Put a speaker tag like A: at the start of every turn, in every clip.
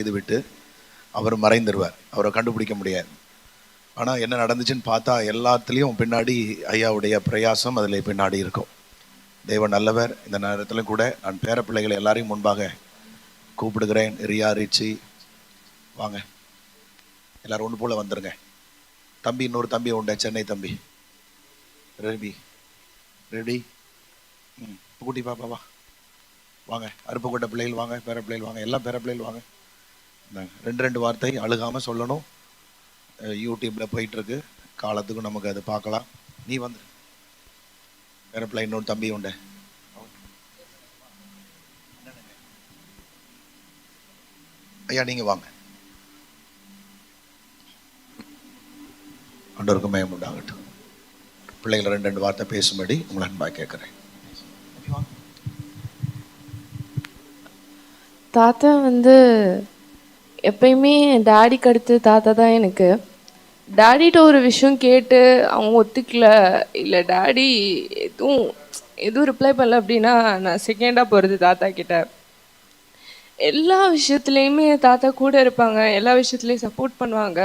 A: செய்துவிட்டு அவர் மறைந்துடுவார் அவரை கண்டுபிடிக்க முடியாது. ஆனால் என்ன நடந்துச்சுன்னு பார்த்தா எல்லாத்துலேயும் பின்னாடி ஐயாவுடைய பிரயாசம் அதில் பின்னாடி இருக்கும். தெய்வம் நல்லவர் இந்த நேரத்திலும் கூட நான் பேர பிள்ளைகளை எல்லாரையும் முன்பாக கூப்பிடுகிறேன். ரியா ரிச்சி வாங்க. எல்லாரும் ஒன்று போல வந்துருங்க. தம்பி இன்னொரு தம்பி உண்டு சென்னை தம்பி. ரெடி. ரெடி? ம் குட்டி பாப்பா வா. வாங்க அருப்புக்கோட்டை பிள்ளைகள் வாங்க பேர பிள்ளைகள் வாங்க எல்லாம் பேர பிள்ளைகள் வாங்க. ரெண்டு ரெண்டு வார்த்தை அழுகாமல் சொல்லணும். யூடியூப்ல யூடியூப்பில் போயிட்டுருக்கு. காலத்துக்கும் நமக்கு அதை பார்க்கலாம். நீ வந்து. பேர இன்னொரு தம்பி உண்டு. ஐயா நீங்கள் வாங்க. ஆண்டவருக்கு மயம் உண்டாகட்டும். பிள்ளைகள் ரெண்டு ரெண்டு வார்த்தை பேசும்படி உங்களை அன்பாக கேட்குறேன்.
B: தாத்தா வந்து எப்பயுமே டாடிக்கு அடுத்து தாத்தா தான் எனக்கு. டாடிட்ட ஒரு விஷயம் கேட்டு அவங்க ஒத்துக்கல. இல்லை டாடி எதுவும் எதுவும் ரிப்ளை பண்ணல அப்படின்னா நான் செகண்டாக போகிறது தாத்தா கிட்ட. எல்லா விஷயத்துலையுமே தாத்தா கூட இருப்பாங்க. எல்லா விஷயத்துலையும் சப்போர்ட் பண்ணுவாங்க.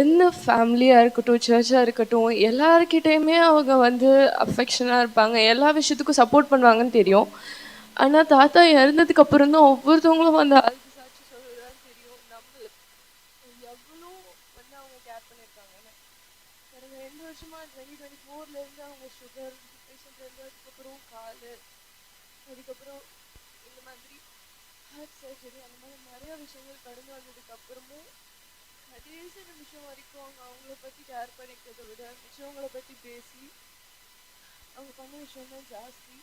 B: எந்த ஃபேமிலியாக இருக்கட்டும் சர்ச்சாக இருக்கட்டும் எல்லாருக்கிட்டேயுமே அவங்க வந்து அஃபெக்ஷனாக இருப்பாங்க. எல்லா விஷயத்துக்கும் சப்போர்ட் பண்ணுவாங்கன்னு தெரியும். ஆனால் தாத்தா இறந்ததுக்கு அப்புறம் தான் ஒவ்வொருத்தவங்களும் வந்து அழுது சாட்சி சொல்றதுதான் தெரியும் நம்மளுக்கு எவ்வளோ வந்து அவங்க இருக்காங்கன்னு. கடந்த ரெண்டு வருஷமா டுவெண்ட்டி டுவெண்ட்டி ஃபோர்லேருந்து அவங்க சுகர் பேஷண்ட்லேருந்து அதுக்கப்புறம் கால் அதுக்கப்புறம் இந்த மாதிரி ஹார்ட் சர்ஜரி அந்த மாதிரி நிறைய விஷயங்கள் கடந்து வந்ததுக்கு அப்புறமும் கடைசி நிமிஷம் வரைக்கும் அவங்க அவங்கள பற்றி கேர் பண்ணிக்கிறத விட மிச்சவங்களை பற்றி பேசி அவங்க பண்ண விஷயம் தான் ஜாஸ்தி.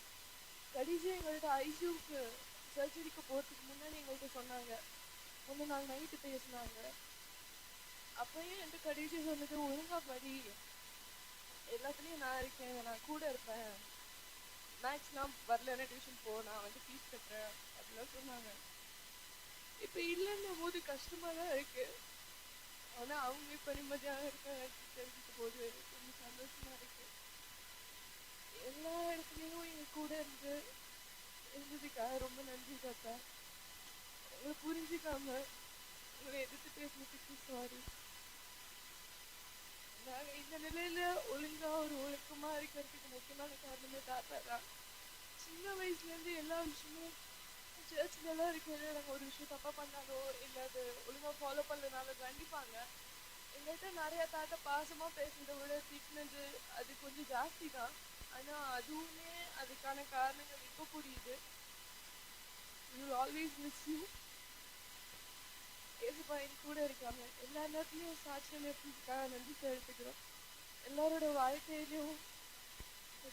B: கடைசி எங்கள்கிட்ட ஐசியூக்கு சர்ஜரிக்கு போகிறதுக்கு முன்னாடி எங்கள்கிட்ட சொன்னாங்க. ஒன்று நாள் நைட்டு பேசினாங்க. அப்பயும் என்கிட்ட கடைசி சொன்னது ஒழுங்கா படி. எல்லாத்துலேயும் நான் இருக்கேன் நான் கூட இருப்பேன். மேக்ஸ்லாம் வரலன்னா டியூஷன் போ நான் வந்து ஃபீஸ் கட்டுறேன். அப்படிலாம் சொன்னாங்க. இப்போ இல்லைன்னும் போது கஷ்டமா தான் இருக்கு. ஆனா அவங்க இப்போ நிம்மதியாக இருக்க தெரிஞ்சுக்க போது கொஞ்சம் சந்தோஷமா இருக்கு. எல்லா இடத்துலையும் எங்க கூட இருந்து இருந்ததுக்காக ரொம்ப நன்றி தாத்தா. உங்களை புரிஞ்சுக்காம உங்களை எதிர்த்து பேசுனதுக்கு சாரி நாங்க இந்த நிலையில ஒழுங்கா ஒரு ஒழுக்கமா இருக்கிறதுக்கு முக்கியமான காரணமே தாத்தா தான். சின்ன வயசுல இருந்து எல்லா விஷயமும் சர்ச்ல எல்லாம் இருக்கிறது நாங்க ஒரு விஷயம் தப்பா பண்ணாலோ இல்ல அது ஒழுங்கா ஃபாலோ பண்ணலனாலோ கண்டிப்பாங்க. எங்கள்கிட்ட நிறைய தாத்தா பாசமா பேசுனதை விட திட்டினது அது கொஞ்சம் ஜாஸ்தி தான். ஆனா அதுவுமே அதுக்கான காரணங்கள் இப்ப புரியுது. யூ ஆல்வேஸ் மிஸ் யூ ஏசுப்பா என் கூட இருக்காங்க. எல்லா நேரத்துலையும் சாட்சியம் எப்படிக்காக நன்றி தெரிவித்துக்கிறோம் எல்லாரோட வாழ்க்கையிலையும்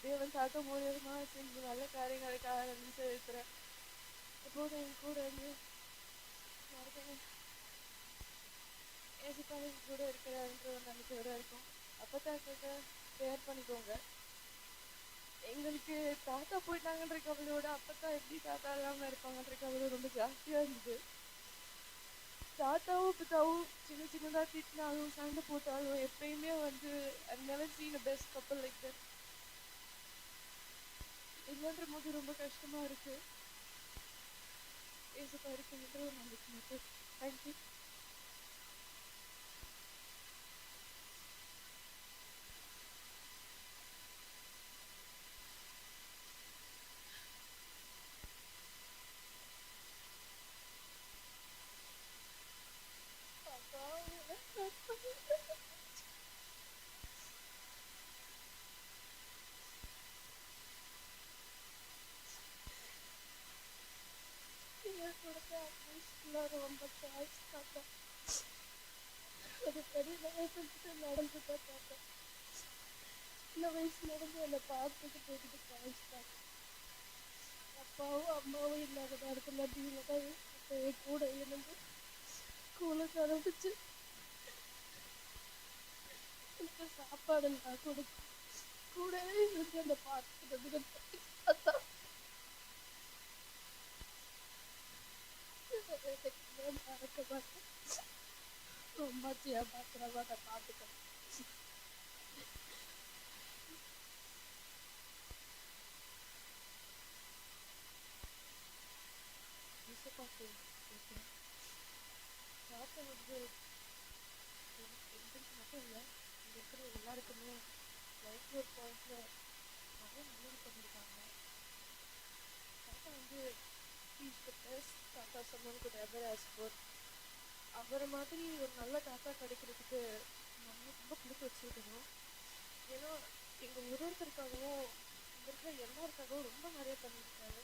B: தேவன் தாக்க மூலியமா செஞ்ச நல்ல காரியங்களுக்காக நன்றி செலுத்துறேன். எப்போதும் என் கூட இருந்து ஏசுப்பா என் கூட இருக்கிறாருன்ற ஒரு நம்பிக்கையோட இருக்கும். அப்பத்தாக்க ஷேர் பண்ணிக்கோங்க. எங்களுக்கு தாத்தா போயிட்டாங்கன்ற கவலையோட அப்பத்தா எப்படி தாத்தா இல்லாம இருப்பாங்கன்ற கவலை ரொம்ப ஜாஸ்தியா இருந்தது. தாத்தாவும் பிதாவும் சின்ன சின்னதாக திட்டினாலும் சண்டை போட்டாலும் எப்பயுமே வந்து அதனால never பெஸ்ட் கப்பல் லைக் தட் இல்லைன்ற போது ரொம்ப கஷ்டமா இருக்கு. ஏசப்பா இருக்குன்ற ஒரு நம்பிக்கை மட்டும். தேங்க்யூ ரொம்ப தேங்க்ஸ் தாத்தா அது பெரிய வயசுல நடந்து தாத்தா சின்ன வயசு நடந்து என்னை பார்த்துட்டு போயிட்டு தேங்க்ஸ் அப்பாவும் அம்மாவும் இல்லாத நேரத்தில் நீங்கள் தான் என் கூட இருந்து ஸ்கூலுக்கு கரம்பிச்சு எனக்கு சாப்பாடு நான் கொடுத்து கூடவே இருந்து அந்த பார்த்துக்கிறதுக்கு தாத்தா மறக்க மாட்டேன் ரொம்ப பத்திரமா அதை பார்த்துக்கணும் இயேசுப்பா, வந்து மட்டும் இல்லை. இங்கே இருக்கிற எல்லாருக்குமே லைஃப்ல ஒரு பாயிண்ட்ல நிறைய நல்லது பண்ணியிருக்காங்க தாத்தா வந்து த பெஸ்ட் தாத்தா சம்மன் குட் எவர் ஆஸ் ஃபோர் அவரை மாதிரி ஒரு நல்ல தாத்தா கிடைக்கிறதுக்கு நம்ம ரொம்ப கொடுத்து வச்சுருக்கணும். ஏன்னா எங்கள் ஒரு ஒருத்தருக்காகவும் இங்கே இருக்கிற எல்லாருக்காகவும் ரொம்ப நிறைய பண்ணியிருக்காரு.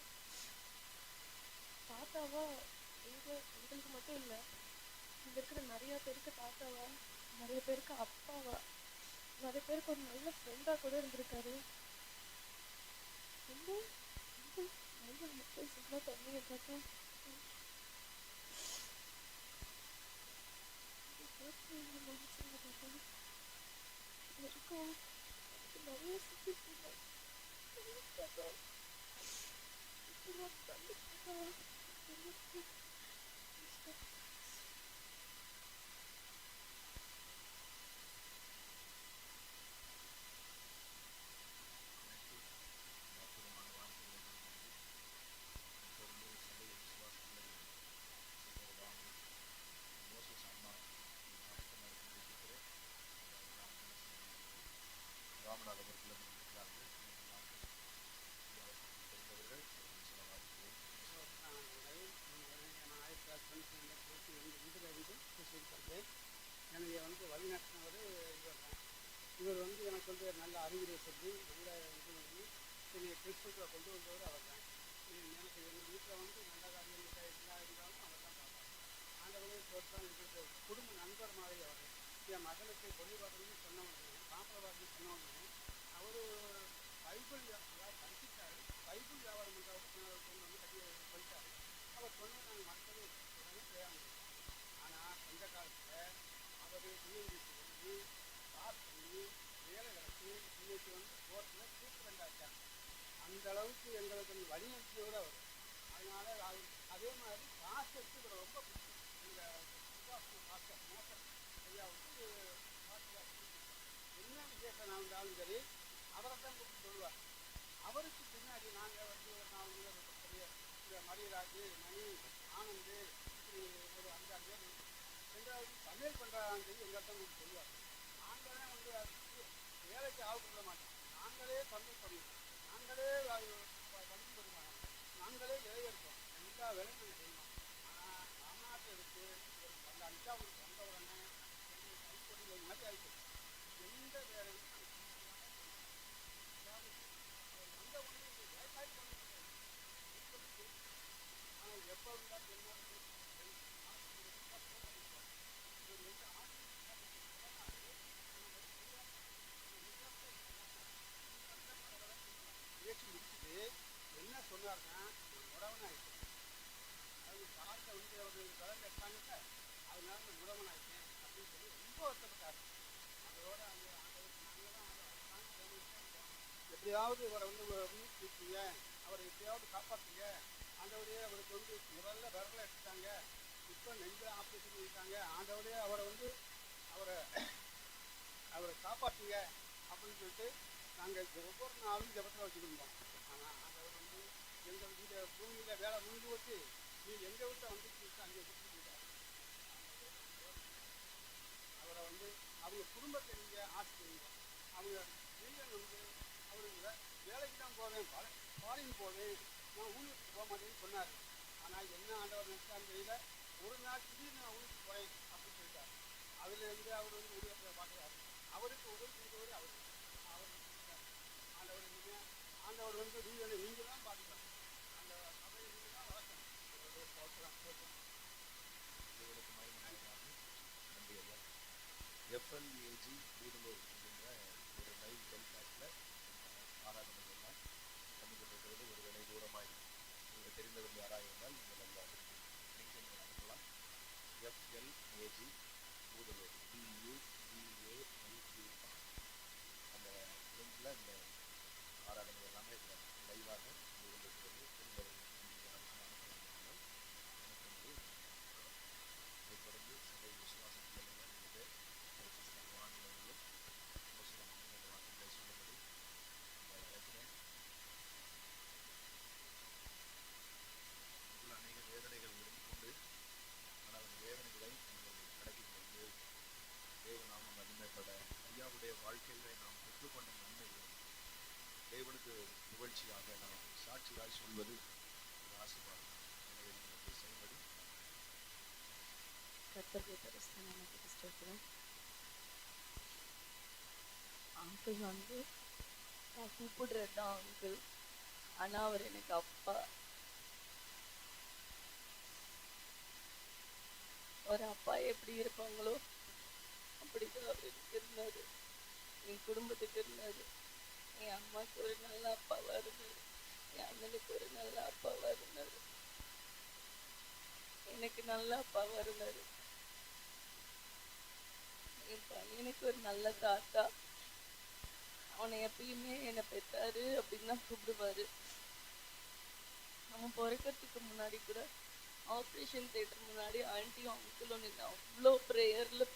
B: தாத்தாவா எங்க எங்களுக்கு மட்டும் இல்லை இங்கே இருக்கிற நிறைய பேருக்கு தாத்தாவா நிறைய பேருக்கு அப்பாவா நிறைய பேருக்கு ஒரு நல்ல ஃப்ரெண்டாக கூட இருந்திருக்காரு. ரொம்ப ரொம்ப நல்ல மெசேஜ் எல்லாம் தந்தீங்க தாத்தா மனுஷங்க தாத்தா
C: இருந்து என்னுடைய எனக்கு வந்து வழிநடத்தினவர் இவர் தான் இவர் வந்து எனக்கு வந்து நல்ல அறிவுரை சொல்லி நல்ல இது பண்ணி என்னை கிறிஸ்துவத்தில் கொண்டு வந்தவர் அவர் தான் எனக்கு எங்கள் வீட்டில் வந்து நல்ல காரியங்கள் எல்லாம் இருந்தாலும் அவர் தான் பார்ப்பார் ஆண்டவரே பொறுத்தான் இருக்கிறது குடும்ப நண்பர் மாதிரி அவர். என் மகனுக்கு பொலிபாடல்னு சொன்னவங்க பாப்பரவாதம் சொன்னவங்க அவர் பைபிள் அதாவது படிச்சுட்டாரு. பைபிள் வியாபாரம் பண்ணுறவங்க கொண்டு வந்து கட்டி சொல்லிட்டாரு அவர் சொன்னதை நாங்கள் மற்றவே உடனே பிரயாணம் ஆனால் அந்த காலத்தில் அவர் டிஎன்பிசி வந்து பாஸ் பண்ணி வேலை கிடச்சி இன்னைக்கு வந்து கோர்ட்டில் சூப்பரண்ட் ஆச்சாங்க அந்த அளவுக்கு எங்களுக்கு அந்த வழிநடத்தியோடு வரும். அதனால் அது அதே மாதிரி பாஸ்டருக்கு ரொம்ப பிடிக்கும் எங்கள் சுபாஷ் பாஸ்டர் மோசர் ஐயாவுக்கு பாஸ்டர் என்ன விசேஷம் இருந்தாலும் சரி அவரை தான் கூப்பிட்டு சொல்லுவார். அவருக்கு பின்னாடி நாங்கள் வந்து ஒரு நாலு இந்த மரியராஜ் மணி ஆனந்து இப்படி ஒரு அஞ்சாறு பேர் ரெண்டாவது சமையல் பண்ணுறாங்கன்னு சொல்லி எங்கள்கிட்ட உங்களுக்கு சொல்லுவார் நாங்களே வந்து அதுக்கு வேலைக்கு ஆகப்பட மாட்டோம் நாங்களே சமையல் பண்ணுவோம் நாங்களே வண்டி பண்ணுவோம் நாங்களே இலையெடுப்போம் எல்லா வேலையும் நாங்கள் செய்வோம் ஆனால் ராமநாட்டில் இருக்கு அந்த அஞ்சாவது வந்த உடனே எங்களுக்கு கைப்பொடி மாதிரி ஆகிப்போம் எந்த வேலையும் நாங்கள் வந்த உடனே இந்த விவசாயம் பண்ணிட்டு ஆனால் எப்போ இருந்தால் என்ன இவர் வந்து பேச்சு முடிச்சுட்டு என்ன சொன்னார்னா முடவனாயிட்டேன் அது காரில் வந்து அவர் கலந்து எடுத்தாங்கல்ல அதனால நான் முடவனாயிட்டேன் அப்படின்னு சொல்லி ரொம்ப வருத்தப்பட்டார் அதோட அந்த ஆண்டவர் நாங்கள் தான் அதை அதுதான் தேவையில்லை இருக்கோம். எப்படியாவது இவரை வந்து அவரை எப்படியாவது காப்பாற்றுங்க ஆண்டவரே அவருக்கு வந்து முதல்ல விரல எடுத்துட்டாங்க. இப்போ நெஞ்சு ஆப்ரேஷன் பண்ணிட்டாங்க. ஆண்டவரே அவரை வந்து அவரை அவரை காப்பாற்றுங்க அப்படின்னு சொல்லிட்டு நாங்கள் ஒவ்வொரு நாளும் ஜபத்தில் வச்சுருந்தோம் ஆனால் ஆண்டவர் வந்து எங்கள் வீடு பூமியில் வேலை முடிஞ்சு வச்சு நீ எங்கள் வீட்டை வந்து அங்கே விட்டுருக்கீங்க அவரை வந்து அவங்க குடும்பத்தை நீங்கள் ஆசிரியங்க அவங்க நீங்கள் வந்து அவருக்கு வேலைக்கு தான் போவேன் மாறின் போவேன் நான் ஊருக்கு போக மாட்டேன்னு சொன்னார் ஆனால் என்ன ஆண்டவர் நினைச்சான்னு தெரியல. ஒரு நாள் திடீர்னு நான் ஊருக்கு போய் அப்படின்னு சொல்லிட்டார். அதுலேருந்து அவர் வந்து உருவத்தை பார்க்குறாரு அவருக்கு உதவி செய்தவர் அவர். அவர் ஆண்டவர் நீங்கள் ஆண்டவர் வந்து நீங்கள் நீங்கள் தான் பார்த்துக்கலாம் அந்த சபையை நீங்கள் தான் வளர்க்கணும். போக்கலாம் போக்கலாம்
A: எஃப்எல்ஏஜி பூதலூர் அப்படிங்கிற ஒரு லைவ் டெலிகாஸ்டில் ஆராதனை எல்லாம் பண்ணிக்கொண்டிருக்கிறது ஒருவேளை தூரமாய் நீங்கள் தெரிந்தவர்கள் யாராக இருந்தால் நீங்கள் அந்த லிங்கை அனுப்பலாம் எஃப்எல்ஏஜி பூதலூர் பியூபிஏஎல்யூ அந்த லிங்கில் இந்த ஆராதனை எல்லாமே இதில் லைவாக இது கொண்டிருக்கிறது தெரிந்தவர்கள் நீங்கள் அனுப்ப அனுப்ப வேண்டும் இதைத் தொடர்ந்து சபை விசுவாசம் பிள்ளைகள் என்பது வானிலைகளும் ஒரு சில மாநில வாக்குகளை சொல்லும்படி உங்களை அழைக்கிறேன் உங்கள் அநேக வேதனைகள் இருந்து கொண்டு ஆனால் அந்த வேதனைகளை நீங்கள் தேவனுக்கு புகழ்ச்சியாக நாம் சாட்சியாய் சொல்வது ஒரு ஆசீர்வாதம். எனவே நீங்கள் இதை செய்யும்படி
D: கர்த்தருடைய பரிசுத்த நாமத்துக்கு ஸ்தோத்திரம் அங்கிள் வந்து நான் கூப்பிடுறது தான் அங்கிள். ஆனால் அவர் எனக்கு அப்பா. ஒரு அப்பா எப்படி இருப்பாங்களோ அப்படிதான் அவர் எனக்கு இருந்தாரு. என் குடும்பத்துக்கு இருந்தாரு. என் அம்மாவுக்கு ஒரு நல்ல அப்பாவாக இருந்தாரு. அண்ணனுக்கு ஒரு நல்ல அப்பாவா இருந்தாரு எனக்கு நல்ல அப்பாவா இருந்தாரு என் பையனுக்கு ஒரு நல்ல தாத்தா. அவனை எப்பயுமே என்னை பெற்றாரு அப்படின்னு தான் கூப்பிடுவாரு. அவன் பிறக்கிறதுக்கு முன்னாடி கூட ஆப்ரேஷன் தேட்டர் முன்னாடி ஆன்ட்டியும் அங்கிளும் நின்று அவ்வளோ ப்ரேயரில்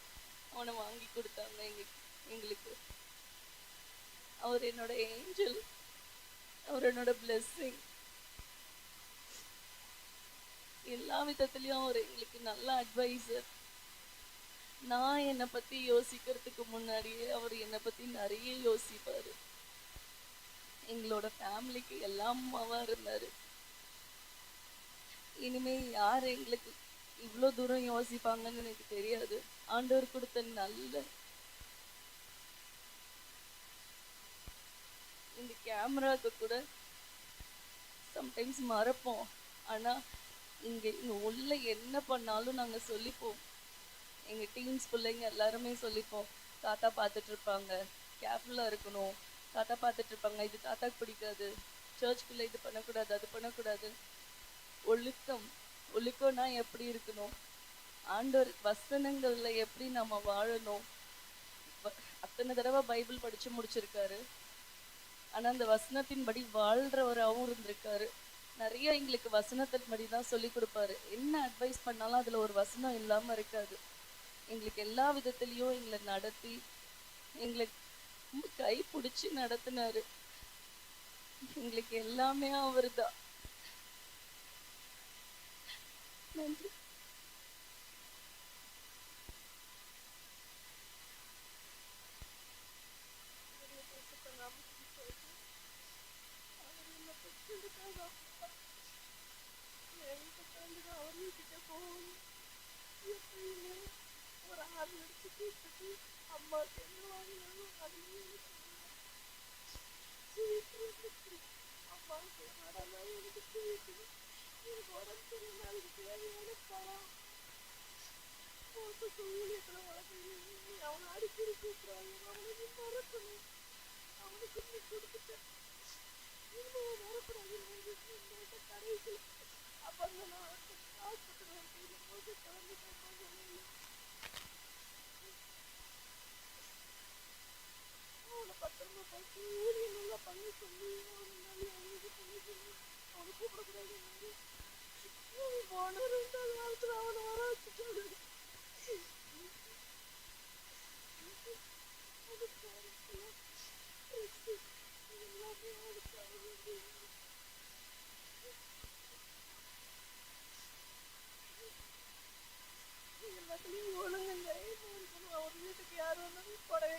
D: அவனை வாங்கி கொடுத்தாங்க எங்க எங்களுக்கு. அவர் என்னோட ஏஞ்சல் அவர் என்னோட பிளெஸ்ஸிங் எல்லா விதத்துலயும் அவர் எங்களுக்கு நல்ல அட்வைசர் நான் என்னை பத்தி யோசிக்கிறதுக்கு முன்னாடியே அவர் என்னை பத்தி நிறைய யோசிப்பாரு. எங்களோட ஃபேமிலிக்கு எல்லாம் அம்மாவா இருந்தாரு. இனிமே யார் எங்களுக்கு இவ்வளோ தூரம் யோசிப்பாங்கன்னு எனக்கு தெரியாது. ஆண்டவர் கொடுத்த நல்ல இந்த கேமராக்கு கூட சம்டைம்ஸ் மறப்போம். ஆனால் இங்கே இங்கே உள்ள என்ன பண்ணாலும் நாங்கள் சொல்லிப்போம். எங்கள் டீம்ஸ் பிள்ளைங்க எல்லாருமே சொல்லிப்போம். தாத்தா பார்த்துட்டு இருப்பாங்க. கேர்ஃபுல்லாக இருக்கணும். தாத்தா பார்த்துட்டு இருப்பாங்க. இது தாத்தாக்கு பிடிக்காது. சர்ச்சுக்குள்ள இது பண்ணக்கூடாது அது பண்ணக்கூடாது. ஒழுக்கம். ஒழுக்கம்னா எப்படி இருக்கணும்? ஆண்டவர் வசனங்களில் எப்படி நம்ம வாழணும்? அத்தனை தடவை பைபிள் படித்து முடிச்சிருக்காரு. ஆனா அந்த வசனத்தின்படி வாழ்கிறவராகவும் இருந்திருக்காரு. நிறைய எங்களுக்கு வசனத்தின்படி தான் சொல்லி கொடுப்பாரு. என்ன அட்வைஸ் பண்ணாலும் அதுல ஒரு வசனம் இல்லாம இருக்காது. எங்களுக்கு எல்லா விதத்துலேயும் எங்களை நடத்தி எங்களை ரொம்ப கை பிடிச்சி நடத்தினாரு. எங்களுக்கு எல்லாமே அவர்தான். நன்றி அவருடைய பரிசுத்த நாமத்துக்கு ஸ்தோத்திரம். அவர் என்னை பெற்றெடுத்தார் அப்பா. என்கிட்ட தந்துட்டு அவர் வீட்டுக்கு போகணும் எப்பயுமே அது ஆறு அம்மா கட்டி அம்மாவுக்கு என்ன வாங்கினாலும் அதுலேயே எனக்கு தெரியுது எனக்கு உடம்பு சரியில்லை அதுக்கு தேவையான பழம் போட்டு ஊழியத்தில் அவனை அடிக்கடி கூப்பிடுறாங்க அவனுக்கு மறக்கணும் அவனுக்கு நீ கொடுத்துட்டேன் இன்னும் வரக்கூடாது இந்த அப்போ நான் ஹாஸ்பிட்டல் போது கிளம்பிட்டேன் அவனை பத்திரமா பார்த்து ஊழியம் நல்லா பண்ணி சொல்லி அவனை நல்லா அவனுக்கு பண்ணி சொல்லி அவனை கூப்பிடக்கூடாது போன ரெண்டாவது காலத்தில் அவனை வர வச்சுட்டாரு எல்லாத்துலேயும் ஒழுங்குங்க அவர் வீட்டுக்கு யார் வந்தாலும் புடவை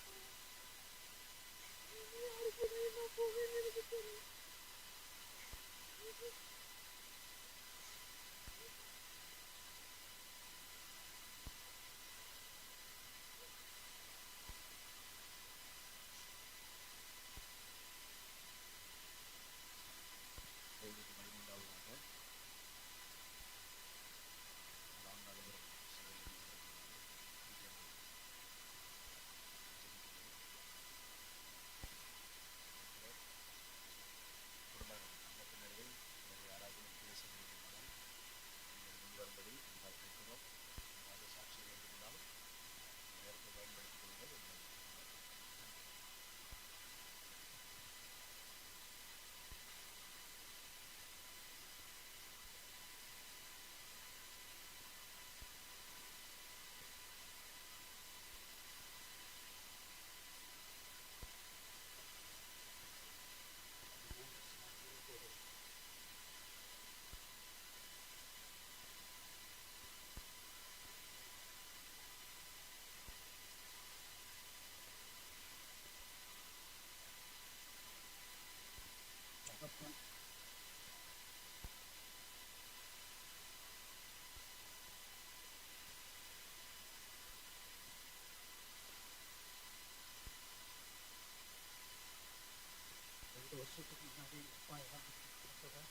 E: முன்னாடி எங்கள் அப்பா இறந்துட்டப்ப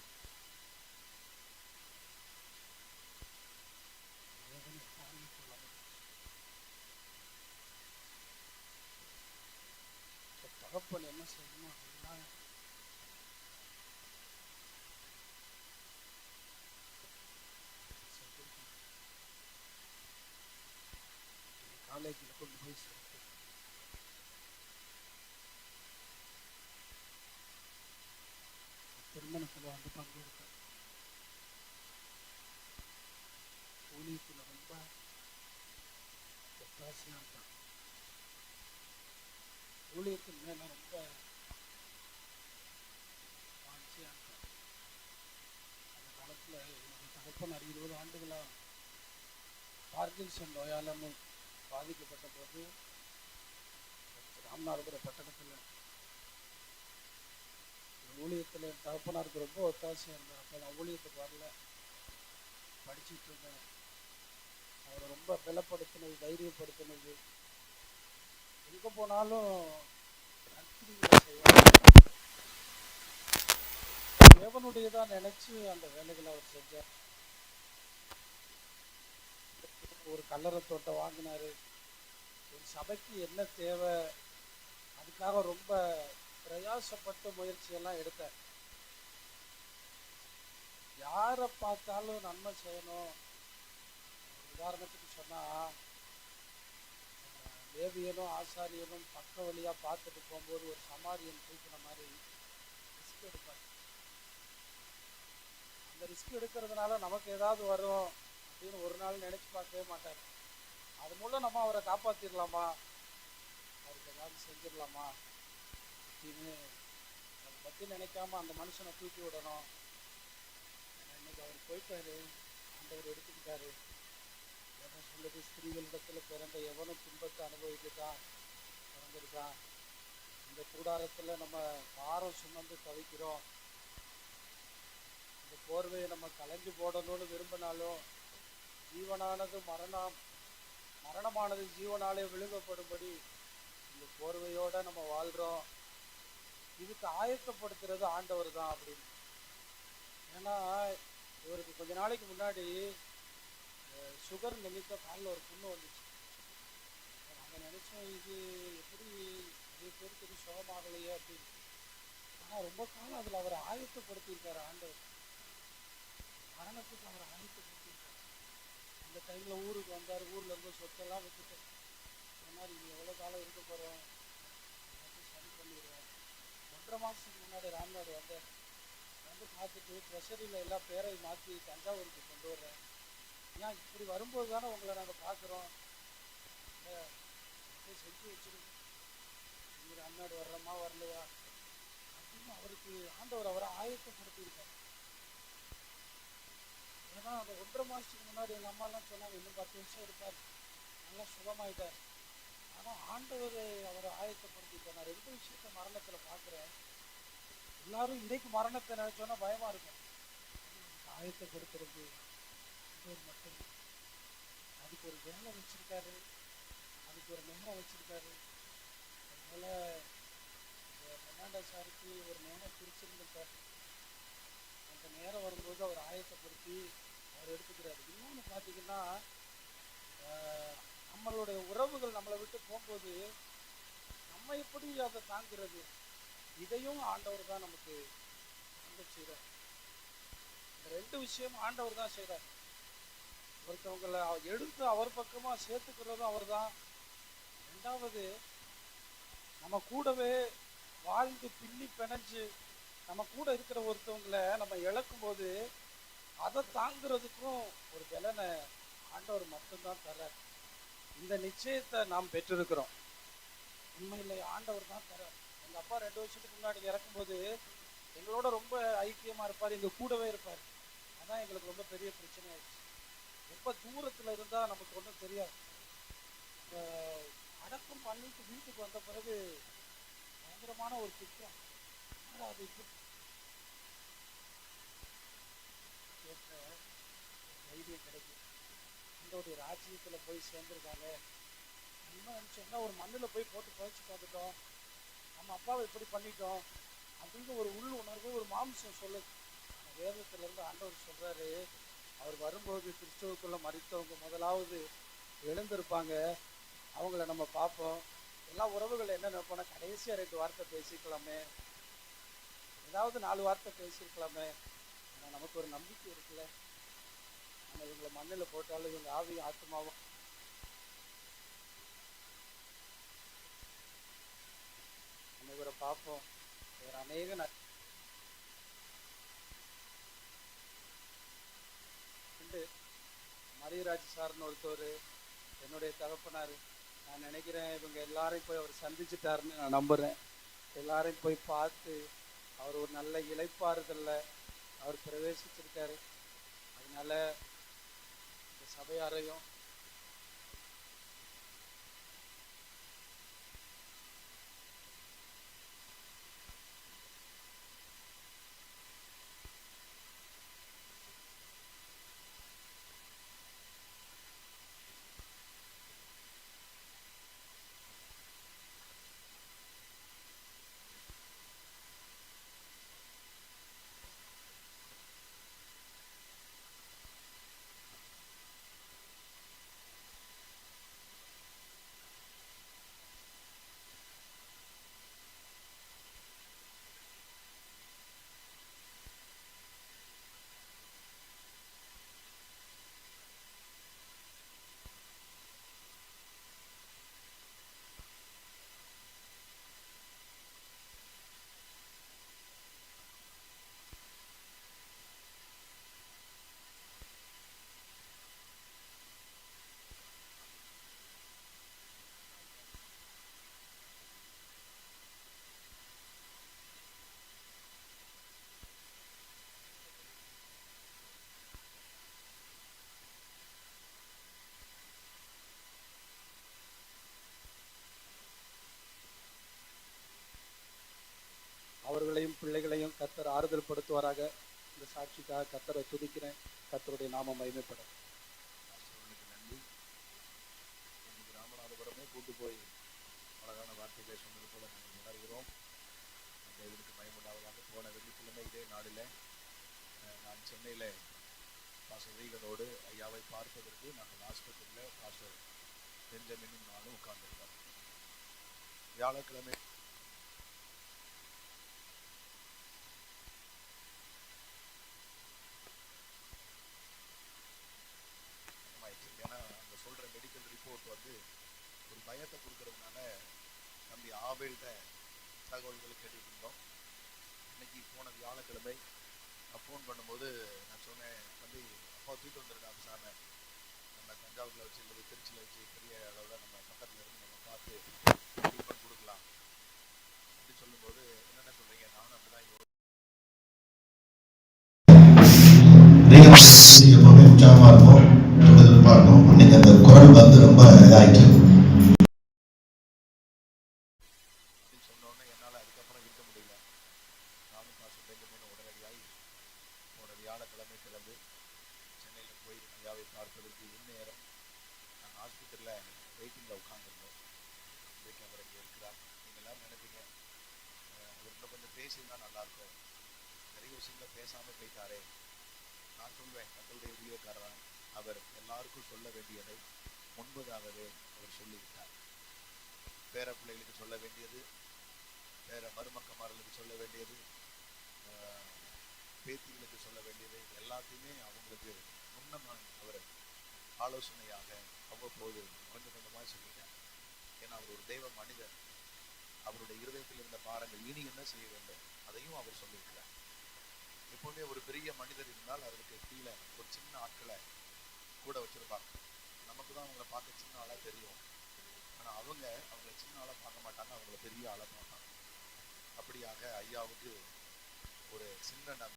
E: வேதனை தாங்கி கொள்ள முடியல. இப்ப தகப்பன் என்ன செய்யணும் அப்படின்னா செஞ்சிருக்கணும். காலேஜில் கொண்டு போய் சேர்த்து திருமணத்தில் வந்து பங்கெடுத்தேன் ஊழியத்தில் ரொம்ப ஒத்தாசையாக இருக்கான். ஊழியத்தின் மேலே ரொம்ப வாஞ்சியாக இருக்கான். அந்த காலத்தில் என்னோட தகப்பனார் இருபது ஆண்டுகளாக பார்க்கின்சன் நோயால் பாதிக்கப்பட்ட போது ராமநாதபுரம் பட்டணத்தில் ஊழியத்தில் என் தகப்பனாருக்கு ரொம்ப ஒத்தாசையாக இருந்தேன் அப்போ நான் ஊழியத்துக்கு வரல. படிச்சுட்டு இருந்தேன். அவரை ரொம்ப பலப்படுத்தினது தைரியப்படுத்தினது. எங்கே போனாலும் நற்கிரிகளை தேவனுடையதான் நினைச்சு அந்த வேலைகளை அவர் செஞ்சார். ஒரு கல்லறை தோட்டம் வாங்கினாரு. ஒரு சபைக்கு என்ன தேவை? அதுக்காக ரொம்ப பிரயாசப்பட்டு முயற்சியெல்லாம் எடுத்தேன் யாரை பார்த்தாலும் நன்மை செய்யணும். ஒரு உதாரணத்துக்கு சொன்னா தேவியனும் ஆசாரியனும் பக்க வழியா பார்த்துட்டு போகும்போது ஒரு சமாரியன் தூக்கின மாதிரி ரிஸ்க் எடுப்பார். அந்த ரிஸ்க் எடுக்கிறதுனால நமக்கு ஏதாவது வரும் அப்படின்னு ஒரு நாள் நினைச்சு பார்க்கவே மாட்டார். அது மூலம் நம்ம அவரை காப்பாத்திடலாமா அவருக்கு ஏதாவது செஞ்சிடலாமா அப்படின்னு அதை பற்றி நினைக்காம அந்த மனுஷனை தூக்கி விடணும். இன்னைக்கு அவர் போயிட்டாரு. ஆண்டவர் எடுத்துக்கிட்டாரு. என்ன சொல்லுது ஸ்திரீகளிடத்தில் பிறந்த எவனும் துன்பத்தை அனுபவிக்கத்தான் பிறந்திருக்கான் இந்த கூடாரத்தில் நம்ம பாரம் சுமந்து தவிக்கிறோம். இந்த போர்வையை நம்ம கலைஞ்சு போடணும்னு விரும்பினாலும் ஜீவனானது மரணம் மரணமானது ஜீவனாலே விழுங்கப்படும்படி இந்த போர்வையோட நம்ம வாழ்கிறோம் இதுக்கு ஆயத்தப்படுத்துறது ஆண்டவர் தான் அப்படின்னு. ஏன்னா இவருக்கு கொஞ்ச நாளைக்கு முன்னாடி சுகர் நிமித்த காலில் ஒரு புண்ணு வந்துச்சு. நாங்கள் நினைச்சோம் இது எப்படி நிறைய பேருக்கு இது சுகமாகலையே அப்படின்னு. ஆனால் ரொம்ப காலம் அதில் அவரை ஆயத்தப்படுத்தியிருக்கார் ஆண்டவர். மரணத்துக்கு அவரை ஆயத்தப்படுத்தியிருக்கார். அந்த டைமில் ஊருக்கு வந்தார் ஊரில் இருந்து சொத்தெல்லாம் விட்டுட்டு சொன்னார் இது எவ்வளோ காலம் இருக்க போகிறோம் ஒன்றரை மாதத்துக்கு முன்னாடி ராம்நாடு வந்தேன் வந்து பார்த்துட்டு ட்ரெஷரியில் எல்லா பேரையும் மாற்றி தஞ்சாவூருக்கு கொண்டு வர்றேன். ஏன் இப்படி வரும்போது தானே உங்களை நாங்கள் பார்க்குறோம்? செஞ்சு வச்சுருக்கோம். நீ ராம்நாடு வர்றோமா வரலையா? அப்படின்னு அவருக்கு ஆண்டவர் அவரை ஆயத்தப்படுத்தியிருக்காரு. ஏன்னா அந்த ஒன்றரை மாதத்துக்கு முன்னாடி எங்கள் அம்மாலாம் சொன்னாங்க இன்னும் பத்து வருஷம் இருப்பார். நல்லா சுகமாயிட்டார். ஆனால் ஆண்டவர் அவரை ஆயத்தப்படுத்திட்டார் நான் ரெண்டு விஷயத்த மரணத்தில் பார்க்குறேன். எல்லாரும் இன்றைக்கு மரணத்தை நினைச்சோன்னா பயமாக இருக்கும். ஆயத்தப்படுத்துறது ஆண்டவர் மட்டும் அதுக்கு ஒரு வேலை வச்சிருக்காரு. அதுக்கு ஒரு நேரம் வச்சிருக்காரு. அதனால் இந்த பெர்னாண்டோ சாருக்கு ஒரு நேரம் பிடிச்சிருந்திருக்காரு அந்த நேரம் வரும்போது அவர் ஆயத்தப்படுத்தி அவர் எடுத்துக்கிறாரு. இன்னொன்று பார்த்தீங்கன்னா நம்மளுடைய உறவுகள் நம்மளை விட்டு போகும்போது நம்ம எப்படி அதை தாங்கிறது? இதையும் ஆண்டவர் தான் நமக்கு வந்து செய்கிறார் இந்த ரெண்டு விஷயம் ஆண்டவர் தான் செய்கிறார் ஒருத்தவங்களை அவ- எடுத்து அவர் பக்கமா சேர்த்துக்கிறதும் அவர் தான். ரெண்டாவது நம்ம கூடவே வாழ்ந்து பின்னி பிணைஞ்சு நம்ம கூட இருக்கிற ஒருத்தவங்களை நம்ம இழக்கும் போது அதை தாங்கிறதுக்கும் ஒரு விலனை ஆண்டவர் மட்டும்தான் தர்றார். இந்த நிச்சயத்தை நாம் பெற்றிருக்கிறோம். உண்மையிலே ஆண்டவர் தான் தர எங்கள் அப்பா ரெண்டு வருஷத்துக்கு முன்னாடி இறக்கும் போது எங்களோட ரொம்ப ஐக்கியமா இருப்பார் எங்கள் கூடவே இருப்பார். அதான் எங்களுக்கு ரொம்ப பெரிய பிரச்சனை ஆயிடுச்சு ரொம்ப தூரத்தில் இருந்தால் நமக்கு ஒன்றும் தெரியாது. அடக்கம் பண்ணிட்டு வீட்டுக்கு வந்த பிறகு பயங்கரமான ஒரு திட்டம். அது தைரியம் கிடைக்கும். ஆண்டோடைய ராஜ்யத்தில் போய் சேர்ந்துருக்காங்க. இன்னும் நினச்சோம்னா என்ன ஒரு மண்ணில் போய் போட்டு புதைச்சி பார்த்துட்டோம். நம்ம அப்பாவை இப்படி பண்ணிட்டோம். அப்படின்னு ஒரு உள் உணர்வு ஒரு மாம்சம் சொல்லுது. ஆனா இருந்து ஆண்டவர் சொல்கிறாரு அவர் வரும்போது கிறிஸ்துவுக்குள்ளே மறித்தவங்க முதலாவது எழுந்திருப்பாங்க. அவங்கள நம்ம பார்ப்போம். எல்லா உறவுகள் என்ன நினைப்போம்னா கடைசியாக ரெண்டு வார்த்தை பேசிக்கலாமே. ஏதாவது நாலு வார்த்தை பேசியிருக்கலாமே. ஆனால் நமக்கு ஒரு நம்பிக்கை இருக்குல்ல. நம்ம இவங்களை மண்ணில் போட்டாலும் இவங்க ஆவியும் ஆத்மாவும் நம்ம இவரை பார்ப்போம். இவர் அநேக உண்டு. மரியராஜ் சார்னு ஒருத்தர் என்னுடைய தகப்பனார். நான் நினைக்கிறேன் இவங்க எல்லாரையும் போய் அவர் சந்திச்சிட்டாருன்னு நான் நம்புகிறேன் எல்லாரையும் போய் பார்த்து அவர் ஒரு நல்ல இழைப்பாறுதலில் அவர் பிரவேசிச்சிருக்காரு. அதனால சபையாரையும் பிள்ளைகளையும் கத்தர் ஆறுதல் படுத்துவாராக இந்த சாட்சிக்காக கத்தரை துதிக்கிறேன். கத்தருடைய நாம மகிமைப்படும்.
A: நன்றி. ராமநாதபுரமே கூட்டு போய் அழகான வார்த்தைகளை சொன்னது போல நாங்கள் உணர்கிறோம். அந்த இதற்கு பயமுண்டாவதாக போன வெள்ளிக்கிழமை இதே நாளில் நான் சென்னையில் பாஸ்டர் ரீகனோடு ஐயாவை பார்ப்பதற்கு நாங்கள் ஆஸ்பத்திரியில் பாஸ்டர் பெஞ்சமினும் நானும் உட்கார்ந்திருந்தோம். வியாழக்கிழமை ஆயிடுச்சு ஏன்னா அங்கே சொல்கிற மெடிக்கல் ரிப்போர்ட் வந்து ஒரு பயத்தை கொடுக்கறதுனால தம்பி ஆபேல்கிட்ட தகவல்களை கேட்டுட்டு இன்னைக்கு போன வியாழக்கிழமை நான் ஃபோன் பண்ணும்போது நான் சொன்னேன் தம்பி அப்பா தூக்கிட்டு வந்திருக்காங்க சாமி. நம்ம தஞ்சாவூரில் வச்சு இல்லை திருச்சியில் வச்சு பெரிய அளவில் நம்ம பக்கத்தில் இருந்து நம்ம பார்த்து ட்ரீட்மெண்ட் கொடுக்கலாம். அப்படின்னு சொல்லும்போது என்னென்ன சொல்கிறீங்க நானும் அப்படி தான்
F: எப்பவுமே உற்சாகமாக இருக்கும் துடிதுடிப்பாக இருக்கும் அன்னைக்கு அந்த குரல் வந்து ரொம்ப இதாகிட்டு
A: அப்படின்னு சொன்னோன்னே என்னால் அதுக்கப்புறம் இருக்க முடியல நானும் காசு பெஞ்சமின் உடனடியாகி போன வியாழக்கிழமை கிளம்பி சென்னையில் போய் ஐயாவை பார்ப்பதற்கு இந்நேரம் நாங்கள் ஆஸ்பத்திரியில் வெயிட்டிங்கில் உட்காந்துருந்தோம் இன்றைக்கு அவர் இங்கே இருக்கிறார் நீங்கள் எல்லாரும் நினைப்பீங்க அஹ், அவர் இன்னும் கொஞ்சம் பேசியிருந்தா நல்லாயிருக்கும். நிறைய விஷயங்களை பேசாமல் போயிட்டாரே. நான் சொல்வேன் கத்தருடைய ஊழியக்காரன் அவர் எல்லாருக்கும் சொல்ல வேண்டியதை முன்பதாகவே அவர் சொல்லிவிட்டார். பேர பிள்ளைகளுக்கு சொல்ல வேண்டியது வேற மருமக்கமார்களுக்கு சொல்ல வேண்டியது ஆஹ், பேத்திகளுக்கு சொல்ல வேண்டியது எல்லாத்தையுமே அவங்களுக்கு முன்னமாக அவர் ஆலோசனையாக அவ்வப்போது கொஞ்சம் கொஞ்சமாக சொல்லிட்டார். ஏன்னா அவர் ஒரு தெய்வ மனிதர். அவருடைய இருதயத்தில் இருந்த பாரங்கள் இனி என்ன செய்ய வேண்டும்? அதையும் அவர் சொல்லியிருக்கிறார். எப்பவுமே ஒரு பெரிய மனிதர் இருந்தால் அவருக்கு கீழே ஒரு சின்ன ஆட்களை கூட வச்சிருப்பாங்க. நமக்கு தான் அவங்கள பார்க்க சின்ன ஆளா தெரியும். ஆனா அவங்க அவங்கள சின்ன ஆளாக பார்க்க மாட்டாங்க அவங்கள பெரிய ஆளாக பார்ப்பாங்க. அப்படியாக ஐயாவுக்கு ஒரு சின்ன